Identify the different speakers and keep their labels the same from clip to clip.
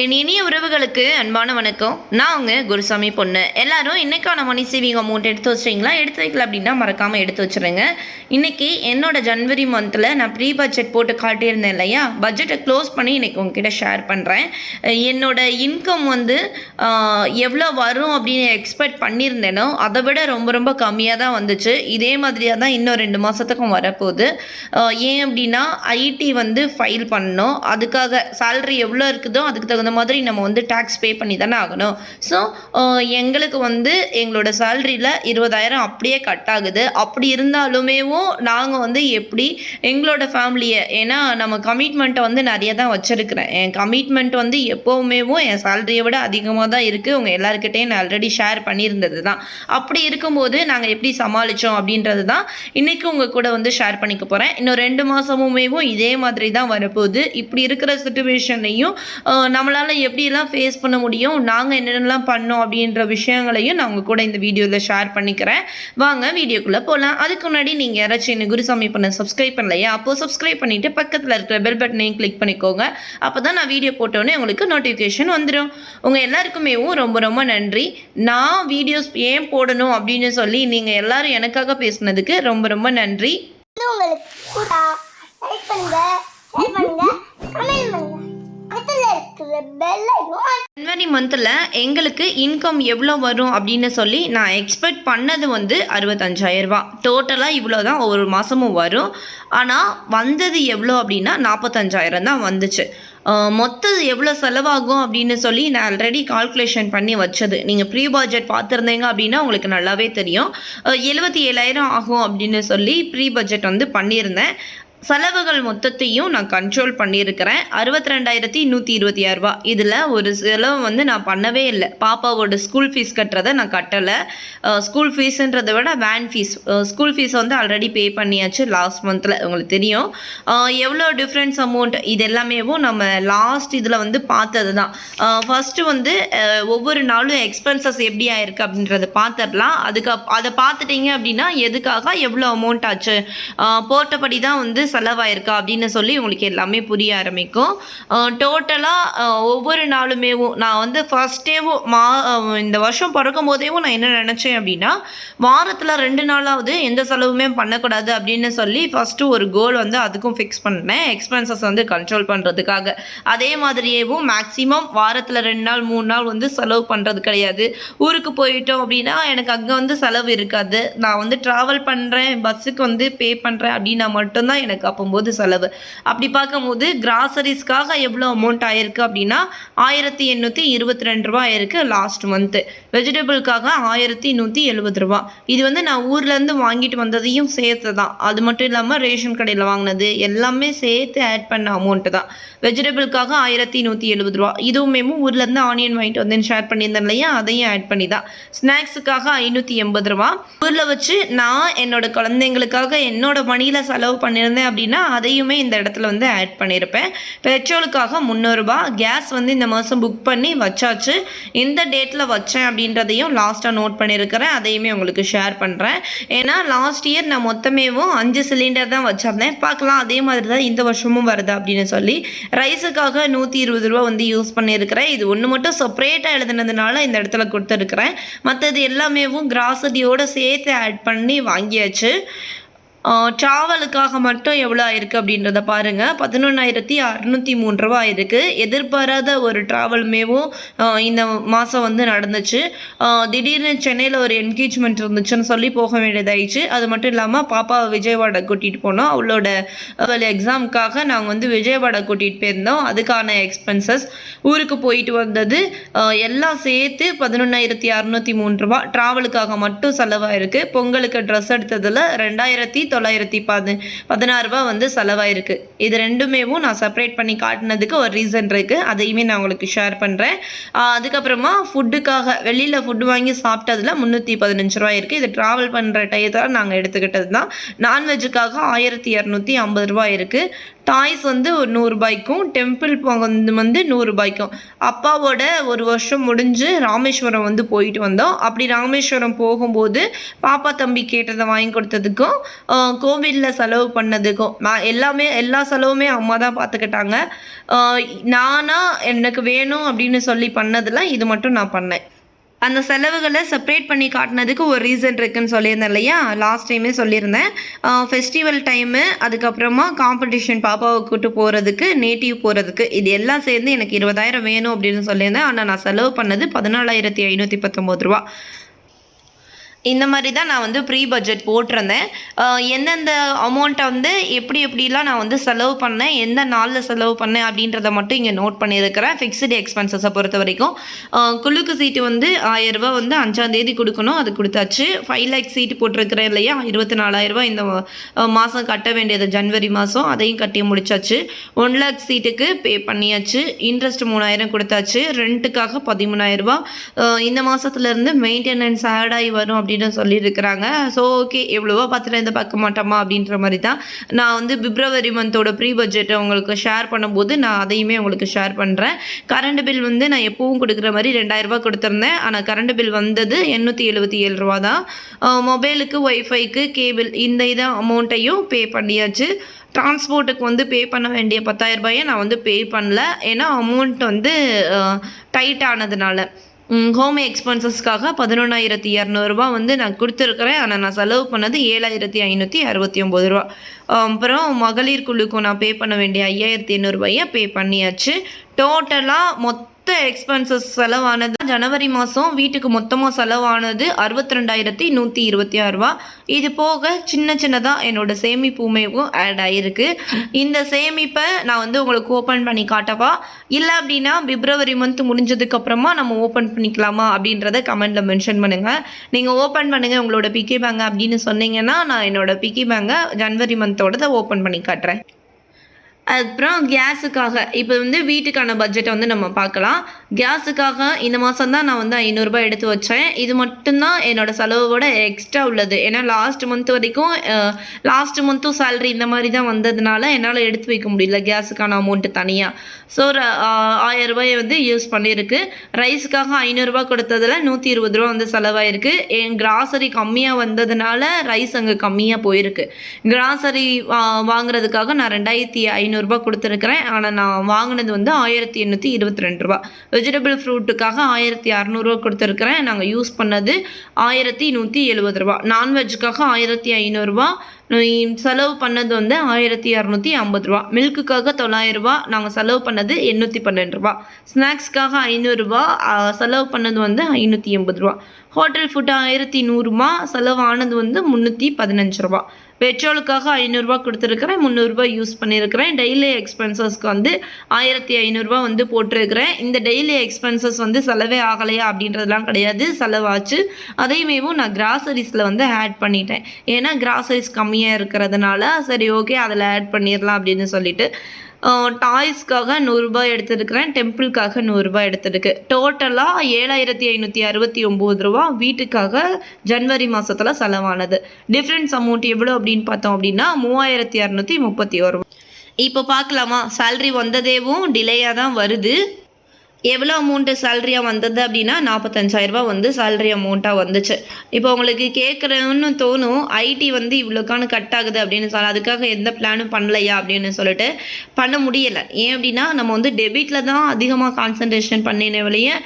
Speaker 1: என் இனிய உறவுகளுக்கு அன்பான வணக்கம். நான் உங்க குருசாமி பொண்ணு. எல்லாரும் இன்னைக்கான மணி சேவிங் அமௌண்ட் எடுத்து வச்சிங்களா எடுத்து வைக்கல அப்படின்னா மறக்காமல் எடுத்து வச்சுருங்க. இன்னைக்கு என்னோட ஜனவரி மந்தில் நான் ப்ரீ பட்ஜெட் போட்டு காட்டியிருந்தேன் இல்லையா? பட்ஜெட்டை க்ளோஸ் பண்ணி இன்னைக்கு உங்ககிட்ட ஷேர் பண்ணுறேன் என்னோட இன்கம் வந்து எவ்வளோ வரும் அப்படின்னு எக்ஸ்பெக்ட் பண்ணியிருந்தேனோ அதை விட ரொம்ப ரொம்ப கம்மியாக தான் வந்துச்சு. இதே மாதிரியாக தான் இன்னும் ரெண்டு மாதத்துக்கும் வரப்போகுது. ஏன் அப்படின்னா ஐடி வந்து ஃபைல் பண்ணணும். அதுக்காக சேல்ரி எவ்வளோ இருக்குதோ அதுக்கு தகுந்த மாதிரி நம்ம வந்து டேக்ஸ் பே பண்ணி தானே ஆகணும் ஸோ எங்களுக்கு வந்து எங்களோட சேலரியில் இருபதாயிரம் அப்படியே கட் ஆகுது. அப்படி இருந்தாலுமேவும் நாங்கள் வந்து எப்படி எங்களோட ஃபேமிலியை ஏன்னா நம்ம கமிட்மெண்ட்டை வந்து நிறைய தான் வச்சுருக்கிறேன். என் கமிட்மெண்ட் வந்து எப்போவுமேவும் என் சேலரியை விட அதிகமாக தான் இருக்குது உங்கள் எல்லாருக்கிட்டையும் நான் ஆல்ரெடி ஷேர் பண்ணியிருந்தது தான். அப்படி இருக்கும்போது நாங்கள் எப்படி சமாளித்தோம் அப்படின்றது தான் இன்றைக்கி உங்கள் கூட வந்து ஷேர் பண்ணிக்க போகிறேன் இன்னும் ரெண்டு மாதமுமேவும் இதே மாதிரி தான் வரப்போகுது. இப்படி இருக்கிற சுச்சுவேஷன்லையும் நம்மளால் எப்படியெல்லாம் ஃபேஸ் பண்ண முடியும் நாங்கள் என்னென்னலாம் பண்ணோம் அப்படின்ற விஷயங்களையும் நான் உங்கள் கூட இந்த வீடியோவில் ஷேர் பண்ணிக்கிறேன். வாங்க வீடியோக்குள்ளே போகலாம் அதுக்கு முன்னாடி நீங்கள் யாராச்சும் என்ன குருசாமி பண்ண சப்ஸ்கிரைப் பண்ணலையா? அப்போது சப்ஸ்கிரைப் பண்ணிவிட்டு பக்கத்தில் இருக்கிற பெல் பட்டனையும் கிளிக் பண்ணிக்கோங்க. அப்போ தான் நான் வீடியோ போட்டோன்னே உங்களுக்கு நோட்டிஃபிகேஷன் வந்துடும் உங்கள் எல்லாருக்குமேவும் ரொம்ப ரொம்ப நன்றி. நான் வீடியோஸ் ஏன் போடணும் அப்படின்னு சொல்லி நீங்கள் எல்லாரும் எனக்காக பேசுனதுக்கு ரொம்ப ரொம்ப நன்றி.
Speaker 2: உங்களுக்கு கூட லைக் பண்ணுங்க ஷேர் பண்ணுங்க கமெண்ட் பண்ணுங்க.
Speaker 1: ஜனவரி மந்தில் எங்களுக்கு இன்கம் எவ்வளோ வரும் அப்படின்னு சொல்லி நான் எக்ஸ்பெக்ட் பண்ணது வந்து அறுபத்தஞ்சாயிரரூபா டோட்டலாக இவ்வளோ தான் ஒவ்வொரு மாதமும் வரும். ஆனால் வந்தது எவ்வளோ அப்படின்னா நாற்பத்தஞ்சாயிரம் தான் வந்துச்சு. மொத்தம் எவ்வளோ செலவாகும் அப்படின்னு சொல்லி நான் ஆல்ரெடி கால்குலேஷன் பண்ணி வச்சது. நீங்கள் ப்ரீ பட்ஜெட் பார்த்துருந்தீங்க அப்படின்னா உங்களுக்கு நல்லாவே தெரியும். எழுபத்தி ஏழாயிரம் ஆகும் அப்படின்னு சொல்லி ப்ரீ பட்ஜெட் வந்து பண்ணியிருந்தேன். செலவுகள் மொத்தத்தையும் நான் கண்ட்ரோல் பண்ணியிருக்கிறேன். அறுபத்தி ரெண்டாயிரத்தி நூற்றி இருபத்தி ஆறு ரூபா. இதில் ஒரு செலவு வந்து நான் பண்ணவே இல்லை. பாப்பாவோட ஸ்கூல் ஃபீஸ் கட்டுறதை நான் கட்டலை. ஸ்கூல் ஃபீஸுன்றதை விட வேன் ஃபீஸ் ஸ்கூல் ஃபீஸ் வந்து ஆல்ரெடி பே பண்ணியாச்சு லாஸ்ட் மந்தில் உங்களுக்கு தெரியும். எவ்வளோ டிஃப்ரென்ஸ் அமௌண்ட் இது எல்லாமேவும் நம்ம லாஸ்ட் இதில் வந்து பார்த்தது தான். ஃபஸ்ட்டு வந்து ஒவ்வொரு நாளும் எக்ஸ்பென்சஸ் எப்படி ஆயிருக்கு அப்படின்றத பார்த்துடலாம். அதுக்கு அதை பார்த்துட்டீங்க அப்படின்னா எதுக்காக எவ்வளோ அமௌண்ட் ஆச்சு? போட்டபடி தான் வந்து செலவாயிருக்கா அப்படின்னு சொல்லி உங்களுக்கு எல்லாமே புரிய ஆரம்பிக்கும். டோட்டலாக ஒவ்வொரு நாளுமேவும் நான் வந்து ஃபஸ்ட்டேவும் மா இந்த வருஷம் பிறக்கும் போதேவும் நான் என்ன நினச்சேன் அப்படின்னா வாரத்தில் ரெண்டு நாளாவது எந்த செலவுமே பண்ணக்கூடாது அப்படின்னு சொல்லி ஃபஸ்ட்டு ஒரு கோல் வந்து அதுக்கும் ஃபிக்ஸ் பண்ணேன். எக்ஸ்பென்சஸ் வந்து கண்ட்ரோல் பண்ணுறதுக்காக அதே மாதிரியேவும் மேக்ஸிமம் வாரத்தில் ரெண்டு நாள் மூணு நாள் வந்து செலவு பண்ணுறது கிடையாது. ஊருக்கு போயிட்டோம் அப்படின்னா எனக்கு அங்கே வந்து செலவு இருக்காது. நான் வந்து ட்ராவல் பண்ணுறேன் பஸ்ஸுக்கு வந்து பே பண்ணுறேன் அப்படின்னா மட்டும்தான் எனக்கு அப்போம்போது செலவு. அப்படி பார்க்கும்போது கிராசரிஸ்க்காக எவ்வளோ அமௌண்ட் ஆயிருக்கு அப்படின்னா ஆயிரத்தி எண்ணூற்றி இருபத்தி ரெண்டு ரூபா ஆயிருக்கு லாஸ்ட் மந்த்து வெஜிடபிள்காக ஆயிரத்தி நூற்றி எழுபது ரூபா. இது வந்து நான் ஊர்லேருந்து வாங்கிட்டு வந்ததையும் சேர்த்து தான் அது மட்டும் இல்லாமல் ரேஷன் கடையில் வாங்கினது எல்லாமே சேர்த்து ஆட் பண்ண அமௌண்ட்டு தான். வெஜிடபிள்காக ஆயிரத்தி நூற்றி எழுபது ரூபா. இதுவுமே ஊர்லேருந்து ஆனியன் வாங்கிட்டு வந்து ஷேர் பண்ணியிருந்தேன் இல்லையா? அதையும் ஆட் பண்ணி தான் ஸ்நாக்ஸுக்காக ஐநூற்றி எண்பது ரூபா. ஊரில் வச்சு நான் என்னோட குழந்தைங்களுக்காக என்னோட மணியில் செலவு பண்ணியிருந்தேன் அப்படின்னா அதையுமே இந்த இடத்துல வந்து ஆட் பண்ணியிருப்பேன் பெட்ரோலுக்காக முந்நூறுரூபா கேஸ் வந்து இந்த மாதம் புக் பண்ணி வச்சாச்சு. இந்த டேட்டில் வச்சேன் அப்படின்றதையும் லாஸ்ட்டாக நோட் பண்ணியிருக்கிறேன் அதையுமே உங்களுக்கு ஷேர் பண்ணுறேன் ஏன்னா லாஸ்ட் இயர் நான் மொத்தமேவும் அஞ்சு சிலிண்டர் தான் வச்சிருந்தேன். பார்க்கலாம் அதே மாதிரி தான் இந்த வருஷமும் வருது அப்படின்னு சொல்லி. ரைஸுக்காக நூற்றி இருபது ரூபா வந்து யூஸ் பண்ணியிருக்கிறேன் இது ஒன்று மட்டும் செப்பரேட்டாக எழுதுனதுனால இந்த இடத்துல கொடுத்துருக்குறேன். மற்றது எல்லாமேவும் கிராசரியோடு சேர்த்து ஆட் பண்ணி வாங்கியாச்சு. ட்ராவலுக்காக மட்டும் எவ்வளோ ஆயிருக்கு அப்படின்றத பாருங்கள் பதினொன்றாயிரத்தி அறநூற்றி மூணு ரூபா ஆயிருக்கு. எதிர்பாராத ஒரு ட்ராவலுமேவும் இந்த மாதம் வந்து நடந்துச்சு. திடீர்னு சென்னையில் ஒரு என்கேஜ்மெண்ட் இருந்துச்சுன்னு சொல்லி போக வேண்டியதாயிடுச்சு. அது மட்டும் இல்லாமல் பாப்பாவை விஜயவாடா கூட்டிகிட்டு போனோம். அவளோட அவள் எக்ஸாமுக்காக நாங்கள் வந்து விஜயவாடா கூட்டிகிட்டு போயிருந்தோம். அதுக்கான எக்ஸ்பென்சஸ் ஊருக்கு போயிட்டு வந்தது. எல்லாம் சேர்த்து பதினொன்றாயிரத்தி அறநூற்றி மூணு ரூபா ட்ராவலுக்காக மட்டும் செலவாயிருக்கு. பொங்கலுக்கு ட்ரெஸ் எடுத்ததில் ரெண்டாயிரத்தி தொள்ளாயிரத்தி பதி பதினாறு ரூபா வந்து செலவாயிருக்கு. இது ரெண்டுமேவும் நான் செப்பரேட் பண்ணி காட்டினதுக்கு ஒரு ரீசன் இருக்குது அதையுமே நான் உங்களுக்கு ஷேர் பண்ணுறேன் அதுக்கப்புறமா ஃபுட்டுக்காக வெளியில் ஃபுட்டு வாங்கி சாப்பிட்டதுல முந்நூற்றி பதினஞ்சு ரூபாய் இருக்குது இது ட்ராவல் பண்ணுற டயத்தில் நாங்கள் எடுத்துக்கிட்டது தான் நான்வெஜ்ஜுக்காக ஆயிரத்தி இரநூத்தி ஐம்பது ரூபாய் இருக்குது டாய்ஸ் வந்து ஒரு நூறுரூபாய்க்கும் டெம்பிள் போகிறது வந்து நூறுரூபாய்க்கும் அப்பாவோட ஒரு வருஷம் முடிஞ்சு ராமேஸ்வரம் வந்து போயிட்டு வந்தோம். அப்படி ராமேஸ்வரம் போகும்போது பாப்பா தம்பி கேட்டதை வாங்கி கொடுத்ததுக்கும் கோவிலில் செலவு பண்ணதுக்கும் நான் எல்லாமே எல்லா செலவுமே அம்மா தான் பார்த்துக்கிட்டாங்க நானாக எனக்கு வேணும் அப்படின்னு சொல்லி பண்ணதில் இது மட்டும் நான் பண்ணேன். அந்த செலவுகளை செப்ரேட் பண்ணி காட்டினதுக்கு ஒரு ரீசன் இருக்குன்னு சொல்லியிருந்தேன் இல்லையா? லாஸ்ட் டைமே சொல்லியிருந்தேன். ஃபெஸ்டிவல் டைமு அதுக்கப்புறமா காம்படிஷன் பாப்பாவை கூட்டு போகிறதுக்கு நேட்டிவ் போகிறதுக்கு இது எல்லாம் சேர்ந்து எனக்கு இருபதாயிரம் வேணும் அப்படின்னு சொல்லியிருந்தேன். ஆனால் நான் செலவு பண்ணது பதினாலாயிரத்தி ஐநூற்றி பத்தொம்போது ரூபா. இந்த மாதிரி தான் நான் வந்து ப்ரீ பட்ஜெட் போட்டிருந்தேன் எந்தெந்த அமௌண்ட்டை வந்து எப்படி எப்படிலாம் நான் வந்து செலவு பண்ணேன் எந்த நாளில் செலவு பண்ணேன் அப்படின்றத மட்டும் இங்கே நோட் பண்ணியிருக்கிறேன். ஃபிக்ஸ்டு எக்ஸ்பென்சஸை பொறுத்த வரைக்கும். குழுக்கு குலுக்கு சீட்டு வந்து ஆயிரரூபா வந்து அஞ்சாந்தேதி கொடுக்கணும் அது கொடுத்தாச்சு. ஃபைவ் லேக் சீட்டு போட்டிருக்கிறேன் இல்லையா? இருபத்தி நாலாயிரரூபா இந்த மாதம் கட்ட வேண்டியது ஜனவரி மாதம் அதையும் கட்டி முடிச்சாச்சு. ஒன் லேக் சீட்டுக்கு பே பண்ணியாச்சு. இன்ட்ரெஸ்ட் மூணாயிரம் கொடுத்தாச்சு. ரெண்ட்டுக்காக பதிமூணாயிரரூபா இந்த மாதத்துலேருந்து மெயின்டெனன்ஸ் ஆட் ஆகி வரும் அப்படின்னு சொல்லியிருக்கிறாங்க. ஸோ ஓகே எவ்வளவோ பத்திரம் பார்க்க மாட்டோமா அப்படின்ற மாதிரி தான் நான் வந்து பிப்ரவரி மந்தோட ப்ரீ பட்ஜெட்டை உங்களுக்கு ஷேர் பண்ணும்போது நான் அதையுமே உங்களுக்கு ஷேர் பண்ணுறேன் கரண்ட் பில் வந்து நான் எப்பவும் கொடுக்குற மாதிரி ரெண்டாயிரரூபா கொடுத்துருந்தேன். ஆனால் கரண்ட் பில் வந்தது எண்ணூற்றி எழுபத்தி ஏழு ரூபா தான். மொபைலுக்கு ஒய்ஃபைக்கு கேபிள் இந்த இதை அமௌண்ட்டையும் பே பண்ணியாச்சு. டிரான்ஸ்போர்ட்டுக்கு வந்து பே பண்ண வேண்டிய பத்தாயிரரூபாயை நான் வந்து பே பண்ணல. ஏன்னா அமௌண்ட் வந்து டைட் ஆனதுனால. ஹோம் எக்ஸ்பென்சஸ்க்காக பதினொன்றாயிரத்தி இரநூறுபா வந்து நான் கொடுத்துருக்குறேன். ஆனால் நான் செலவு பண்ணது ஏழாயிரத்தி ஐநூற்றி அறுபத்தி ஒம்பது ரூபா. அப்புறம் மகளிர் குழுக்கும் நான் பே பண்ண வேண்டிய ஐயாயிரத்தி எண்ணூறுபாயை பே பண்ணியாச்சு. டோட்டலாக மொத்த மொத்த எக்ஸ்பென்சஸ் செலவானது ஜனவரி மாதம் வீட்டுக்கு மொத்தமாக செலவானது அறுபத்தி ரெண்டாயிரத்தி நூற்றி இருபத்தி ஆறுரூவா இது போக சின்ன சின்னதாக என்னோட சேமிப்புமேவும் ஆட் ஆகிருக்கு இந்த சேமிப்பை நான் வந்து உங்களுக்கு ஓப்பன் பண்ணி காட்டவா? இல்லை அப்படின்னா பிப்ரவரி மந்த் முடிஞ்சதுக்கப்புறமா நம்ம ஓப்பன் பண்ணிக்கலாமா அப்படின்றத கமெண்ட்டில் மென்ஷன் பண்ணுங்கள் நீங்கள் ஓப்பன் பண்ணுங்கள் உங்களோட பிக்கி பேங்க் அப்படின்னு சொன்னீங்கன்னா நான் என்னோட பிக்கி பேங்கை ஜனவரி மந்தோட ஓப்பன் பண்ணி காட்டுறேன். அப்புறம் கேஸுக்காக இப்போ வந்து வீட்டுக்கான பட்ஜெட்டை வந்து நம்ம பார்க்கலாம். கேஸுக்காக இந்த மாதம் தான் நான் வந்து ஐநூறுரூபா எடுத்து வச்சேன். இது மட்டும்தான் என்னோட செலவோட எக்ஸ்ட்ரா உள்ளது. ஏன்னா லாஸ்ட் மந்த் வரைக்கும் லாஸ்ட் மந்த்தும் சேலரி இந்த மாதிரி தான் வந்ததுனால என்னால் எடுத்து வைக்க முடியல. கேஸுக்கான அமௌண்ட்டு தனியாக ஸோ ஆயிரம் ரூபாயை வந்து யூஸ் பண்ணியிருக்கு. ரைஸுக்காக ஐநூறுரூபா கொடுத்ததில் நூற்றி இருபது ரூபா வந்து செலவாயிருக்கு. என் கிராசரி கம்மியாக வந்ததுனால ரைஸ் அங்கே கம்மியாக போயிருக்கு. கிராசரி வாங்குறதுக்காக நான் ரெண்டாயிரத்தி ஐநூறுரூபா கொடுத்துருக்குறேன். ஆனால் நான் வாங்கினது வந்து ஆயிரத்தி எண்ணூற்றி இருபத்தி ரெண்டு ரூபா. வெஜிடபிள் ஃப்ரூட்டுக்காக ஆயிரத்தி அறநூறுவா கொடுத்துருக்குறேன். நாங்கள் யூஸ் பண்ணது ஆயிரத்தி நூற்றி எழுபது ரூபா. நான்வெஜ்ஜுக்காக ஆயிரத்தி ஐநூறுரூவா செலவு பண்ணது வந்து ஆயிரத்தி இரநூத்தி ஐம்பது ரூபா. மில்க்குக்காக தொள்ளாயிரரூபா நாங்கள் செலவு பண்ணது எண்ணூற்றி பன்னெண்டு ரூபா. ஸ்நாக்ஸ்க்காக ஐநூறுரூபா செலவு பண்ணது வந்து ஐநூற்றி எண்பது ரூபா. ஹோட்டல் ஃபுட்டு ஆயிரத்தி நூறுரூபா செலவானது வந்து முந்நூற்றி பதினஞ்சு ரூபா. பெட்ரோலுக்காக ஐநூறுரூவா கொடுத்துருக்குறேன் முந்நூறுரூவா யூஸ் பண்ணியிருக்கிறேன். டெய்லி எக்ஸ்பென்சஸ்க்கு வந்து ஆயிரத்தி ஐநூறுரூவா வந்து போட்டிருக்கிறேன். இந்த டெய்லி எக்ஸ்பென்சஸ் வந்து செலவே ஆகலையா அப்படின்றதுலாம் கிடையாது. செலவாச்சு. அதையுமேவும் நான் கிராசரிஸில் வந்து ஆட் பண்ணிட்டேன். ஏன்னா கிராசரிஸ் கம்மியாக இருக்கிறதுனால சரி ஓகே அதில் ஆட் பண்ணிடலாம் அப்படின்னு சொல்லிட்டு. டாய்ஸ்க்காக நூறுரூபா எடுத்திருக்கிறேன் டெம்பிளுக்காக நூறுரூபா எடுத்திருக்கு. டோட்டலாக ஏழாயிரத்தி ஐநூற்றி அறுபத்தி ஒம்பது ரூபா வீட்டுக்காக ஜனவரி மாதத்தில் செலவானது. டிஃப்ரென்ஸ் அமௌண்ட் எவ்வளோ அப்படின்னு பார்த்தோம் அப்படின்னா மூவாயிரத்தி இரநூத்தி முப்பத்தி ஒரு இப்போ பார்க்கலாமா? சேல்ரி வந்ததேவும் டிலேயாக தான் வருது. எவ்வளோ அமௌண்ட்டு சேலரியாக வந்தது அப்படின்னா நாற்பத்தஞ்சாயிரரூபா வந்து சேலரி அமௌண்ட்டாக வந்துச்சு. இப்போ உங்களுக்கு கேட்குறேன்னு தோணும் ஐடி வந்து இவ்வளோக்கான கட் ஆகுது அப்படின்னு சொல்ல அதுக்காக எந்த பிளானும் பண்ணலையா அப்படின்னு சொல்லிட்டு பண்ண முடியலை. ஏன் அப்படின்னா நம்ம வந்து டெபிட்டில் தான் அதிகமாக கான்சன்ட்ரேஷன் பண்ணின வழியே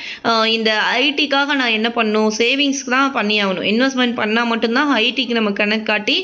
Speaker 1: இந்த ஐடிக்காக நான் என்ன பண்ணும் சேவிங்ஸ்க்கு தான் பண்ணி ஆகணும். இன்வெஸ்ட்மெண்ட் பண்ணால் மட்டும்தான் ஐடிக்கு நம்ம கணக்கு காட்டி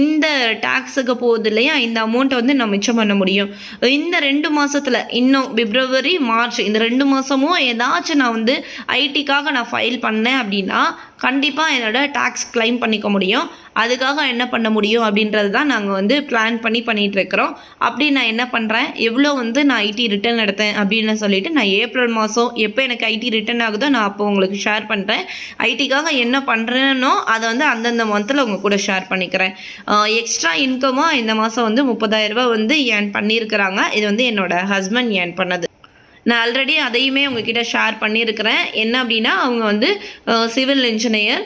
Speaker 1: இந்த டேக்ஸுக்கு போகுது இல்லையா இந்த அமௌண்ட்டை வந்து நம்ம மிச்சம் பண்ண முடியும். இந்த ரெண்டு மாதத்தில் இன்னும் பிப்ரவரி மார்ச் இந்த ரெண்டு மாதமும் ஏதாச்சும் நான் வந்து ஐடிக்காக நான் ஃபைல் பண்ணேன் அப்படின்னா கண்டிப்பாக என்னோட டேக்ஸ் கிளைம் பண்ணிக்க முடியும். அதுக்காக என்ன பண்ண முடியும் அப்படின்றது தான் நாங்கள் வந்து பிளான் பண்ணி பண்ணிகிட்ருக்குறோம் அப்படி நான் என்ன பண்ணுறேன் எவ்வளோ வந்து நான் ஐடி ரிட்டர்ன் எடுத்தேன் அப்படின்னு சொல்லிட்டு நான் ஏப்ரல் மாதம் எப்போ எனக்கு ஐடி ரிட்டர்ன் ஆகுதோ நான் அப்போ உங்களுக்கு ஷேர் பண்ணுறேன் ஐடிக்காக என்ன பண்ணுறேனோ அதை வந்து அந்தந்த மந்தில் உங்கள் கூட ஷேர் பண்ணிக்கிறேன். எக்ஸ்ட்ரா இன்கமாக இந்த மாதம் வந்து முப்பதாயிரரூபா வந்து ஏன் பண்ணியிருக்கிறாங்க. இது வந்து என்னோடய ஹஸ்பண்ட் ஏன் பண்ணது. நான் ஆல்ரெடி அதையுமே உங்ககிட்ட ஷேர் பண்ணியிருக்கிறேன். என்ன அப்படின்னா அவங்க வந்து சிவில் இன்ஜினியர்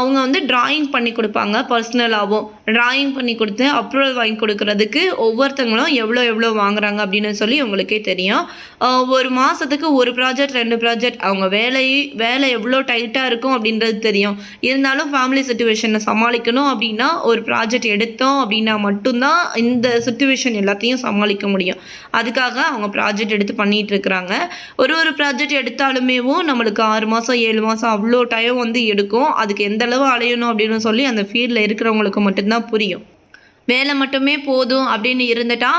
Speaker 1: அவங்க வந்து டிராயிங் பண்ணி கொடுப்பாங்க பர்சனலாகவும் டிராயிங் பண்ணி கொடுத்து அப்ரூவல் வாங்கி கொடுக்கறதுக்கு ஒவ்வொருத்தங்களும் எவ்வளோ எவ்வளோ வாங்குறாங்க அப்படின்னு சொல்லி உங்களுக்கே தெரியும். ஒரு மாதத்துக்கு ஒரு ப்ராஜெக்ட் ரெண்டு ப்ராஜெக்ட் அவங்க வேலை வேலை எவ்வளோ டைட்டாக இருக்கும் அப்படின்றது தெரியும். இருந்தாலும் ஃபேமிலி சுச்சுவேஷனை சமாளிக்கணும் அப்படின்னா ஒரு ப்ராஜெக்ட் எடுத்தோம் அப்படின்னா மட்டும்தான் இந்த சுச்சுவேஷன் எல்லாத்தையும் சமாளிக்க முடியும். அதுக்காக அவங்க ப்ராஜெக்ட் எடுத்து பண்ணிகிட்டு இருக்கிறாங்க. ஒரு ஒரு ப்ராஜெக்ட் எடுத்தாலுமேவும் நம்மளுக்கு ஆறு மாதம் ஏழு மாதம் அவ்வளோ டைம் வந்து எடுக்கும். அதுக்கு எந்த அளவு அலையணும் அப்படின்னு சொல்லி அந்த ஃபீல்டில் இருக்கிறவங்களுக்கு மட்டும்தான் புரியும். வேலை மட்டுமே போதும் அப்படின்னு இருந்துட்டா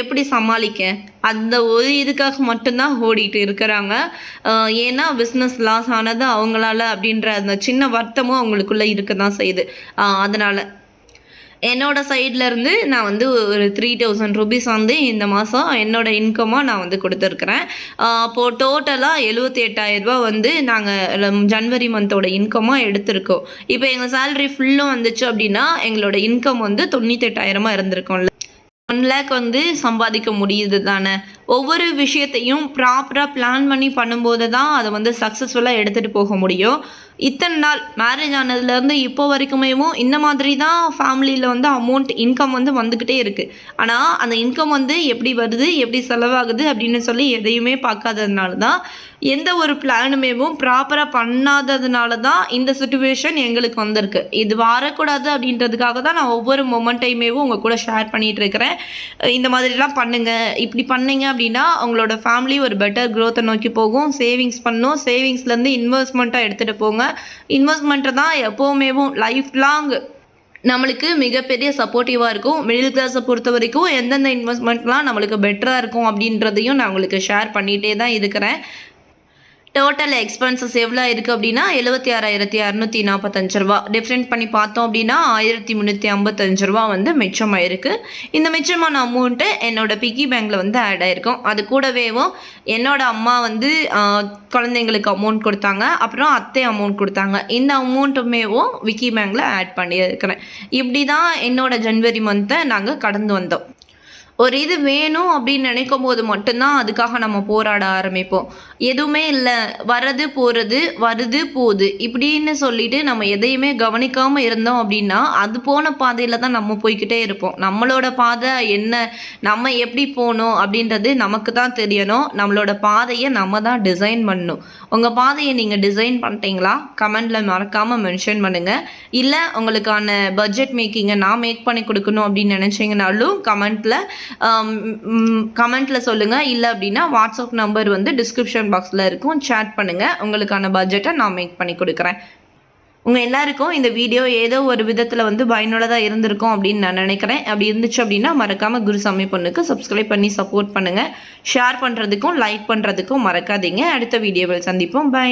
Speaker 1: எப்படி சமாளிக்க? அந்த ஒரு இதுக்காக மட்டும்தான் ஓடிட்டு இருக்கிறாங்க. ஏன்னா பிஸ்னஸ் லாஸ் ஆனது அவங்களால அப்படின்ற அந்த சின்ன வருத்தமும் அவங்களுக்குள்ளே இருக்க தான் செய்யுது அதனால். என்னோட சைட்லேருந்து நான் வந்து ஒரு த்ரீ தௌசண்ட் ருபீஸ் வந்து இந்த மாதம் என்னோட இன்கமாக நான் வந்து கொடுத்துருக்குறேன். அப்போது டோட்டலாக எழுபத்தி எட்டாயிரரூபா வந்து நாங்கள் ஜனவரி மந்தோட இன்கமாக எடுத்திருக்கோம். இப்போ எங்கள் சேலரி ஃபுல்லும் வந்துச்சு அப்படின்னா எங்களோட இன்கம் வந்து தொண்ணூத்தெட்டாயிரமாக இருந்திருக்கோம்ல. ஒன் லேக் வந்து சம்பாதிக்க முடியுது தானே. ஒவ்வொரு விஷயத்தையும் ப்ராப்பராக பிளான் பண்ணி பண்ணும்போது தான் அதை வந்து சக்ஸஸ்ஃபுல்லாக எடுத்துகிட்டு போக முடியும். இத்தனை நாள் மேரேஜ் ஆனதுலேருந்து இப்போ வரைக்குமேவும் இந்த மாதிரி தான் ஃபேமிலியில் வந்து அமௌண்ட் இன்கம் வந்து வந்துக்கிட்டே இருக்குது ஆனால் அந்த இன்கம் வந்து எப்படி வருது எப்படி செலவாகுது அப்படின்னு சொல்லி எதையுமே பார்க்காததுனால தான் எந்த ஒரு பிளானுமே ப்ராப்பராக பண்ணாததுனால தான் இந்த சுச்சுவேஷன் எங்களுக்கு வந்திருக்கு. இது வரக்கூடாது அப்படின்றதுக்காக தான் நான் ஒவ்வொரு மொமெண்ட்டையுமே உங்கள் கூட ஷேர் பண்ணிகிட்டு இருக்கிறேன். இந்த மாதிரிலாம் பண்ணுங்கள் இப்படி பண்ணீங்க அப்படின்னா அவங்களோட ஃபேமிலி ஒரு பெட்டர் க்ரோத்தை நோக்கி போகும். சேவிங்ஸ் பண்ணும். சேவிங்ஸ்லேருந்து இன்வெஸ்ட்மெண்ட்டாக எடுத்துகிட்டு போங்க. இன்வெஸ்ட்மெண்ட்டை தான் எப்போவுமேவும் லைஃப் லாங் நம்மளுக்கு மிகப்பெரிய சப்போர்ட்டிவாக இருக்கும். மிடில் கிளாஸை பொறுத்த வரைக்கும் எந்தெந்த இன்வெஸ்ட்மெண்ட்லாம் நம்மளுக்கு பெட்டராக இருக்கும் அப்படின்றதையும் நான் உங்களுக்கு ஷேர் பண்ணிகிட்டே தான் இருக்கிறேன். டோட்டல் எக்ஸ்பென்சஸ் எவ்வளோ இருக்குது அப்படின்னா எழுபத்தி ஆறாயிரத்தி அறநூற்றி நாற்பத்தஞ்சு ரூபா. டிஃப்ரெண்ட் பண்ணி பார்த்தோம் அப்படின்னா ஆயிரத்தி முந்நூற்றி ஐம்பத்தஞ்சு ரூபா வந்து மிச்சமாயிருக்கு இந்த மிச்சமான அமௌண்ட்டு என்னோட பிக்கி பேங்க்கில் வந்து ஆட் ஆயிருக்கும். அது கூடவேவும் என்னோட அம்மா வந்து குழந்தைங்களுக்கு அமௌண்ட் கொடுத்தாங்க. அப்புறம் அத்தை அமௌண்ட் கொடுத்தாங்க. இந்த அமௌண்ட்டுமேவும் விக்கி பேங்க்கில் ஆட் பண்ணியிருக்கிறேன். இப்படி தான் என்னோட ஜனவரி மந்த்தை நாங்கள் கடந்து வந்தோம். ஒரு இது வேணும் அப்படின்னு நினைக்கும் போது மட்டும்தான் அதுக்காக நம்ம போராட ஆரம்பிப்போம். எதுவுமே இல்லை. வரது போகிறது வருது போகுது இப்படின்னு சொல்லிட்டு நம்ம எதையுமே கவனிக்காமல் இருந்தோம் அப்படின்னா அது போன பாதையில் தான் நம்ம போய்க்கிட்டே இருப்போம். நம்மளோட பாதை என்ன? நம்ம எப்படி போகணும் அப்படின்றது நமக்கு தான் தெரியணும். நம்மளோட பாதையை நம்ம தான் டிசைன் பண்ணணும். உங்கள் பாதையை நீங்கள் டிசைன் பண்ணிட்டீங்களா? கமெண்டில் மறக்காமல் மென்ஷன் பண்ணுங்கள் இல்லை உங்களுக்கான பட்ஜெட் மேக்கிங்கை நான் மேக் பண்ணி கொடுக்கணும் அப்படின்னு நினச்சிங்கனாலும் கமெண்ட்டில் Um, mm, கமெண்ட்டில் சொல்லுங்கள் இல்லை அப்படின்னா வாட்ஸ்அப் நம்பர் வந்து டிஸ்கிரிப்ஷன் பாக்ஸில் இருக்கும். சேட் பண்ணுங்கள் உங்களுக்கான பட்ஜெட்டை நான் மேக் பண்ணி கொடுக்குறேன். உங்கள் எல்லாருக்கும் இந்த வீடியோ ஏதோ ஒரு விதத்தில் வந்து பயனுள்ளதாக இருந்திருக்கும் அப்படின்னு நான் நினைக்கிறேன். அப்படி இருந்துச்சு அப்படின்னா மறக்காமல் குருசாமி பொண்ணுக்கு சப்ஸ்கிரைப் பண்ணி சப்போர்ட் பண்ணுங்கள் ஷேர் பண்ணுறதுக்கும் லைக் பண்ணுறதுக்கும் மறக்காதீங்க. அடுத்த வீடியோவில் சந்திப்போம். பை